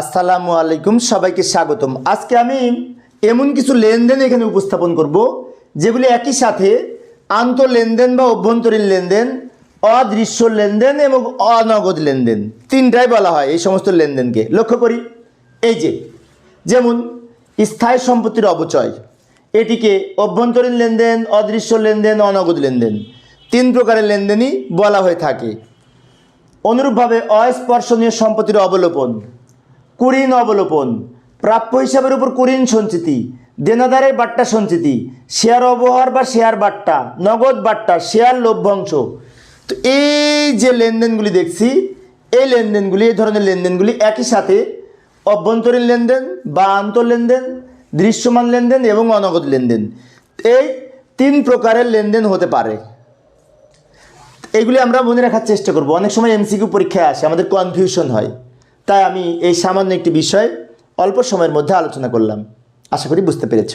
আসসালামু আলাইকুম, সবাইকে স্বাগতম। আজকে আমি এমন কিছু লেনদেন এখানে উপস্থাপন করব, যেগুলি একই সাথে আন্ত লেনদেন বা অভ্যন্তরীণ লেনদেন, অদৃশ্য লেনদেন এবং অনগদ লেনদেন। তিনটাই বলা হয় এই সমস্ত লেনদেনকে। লক্ষ্য করি, এই যে, যেমন স্থায়ী সম্পত্তির অবচয় এটিকে অভ্যন্তরীণ লেনদেন, অদৃশ্য লেনদেন, অনগদ লেনদেন, তিন প্রকারের লেনদেনই বলা হয়ে থাকে। অনুরূপভাবে অস্পর্শনীয় সম্পত্তির অবলোপন কুঋণ অবলোপন প্রাপ্য হিসাবের উপর কুঋণ সঞ্চিতি, দেনাদারের বাট্টা সঞ্চিতি, শেয়ার অবহার বা শেয়ার বাট্টা, নগদ বাট্টা, শেয়ার লভ্যাংশ। তো এই যে লেনদেনগুলি দেখছি, এই লেনদেনগুলি, এই ধরনের লেনদেনগুলি একই সাথে অভ্যন্তরীণ লেনদেন বা আন্তর লেনদেন, দৃশ্যমান লেনদেন এবং অনগদ লেনদেন। এই তিন প্রকারের লেনদেন হতে পারে। এগুলি আমরা মনে রাখার চেষ্টা করব। অনেক সময় এমসিকিউ পরীক্ষায় আসে, আমাদের কনফিউশন হয়। তাই আমি এই সামান্য একটি বিষয় অল্প সময়ের মধ্যে আলোচনা করলাম। আশা করি বুঝতে পেরেছ।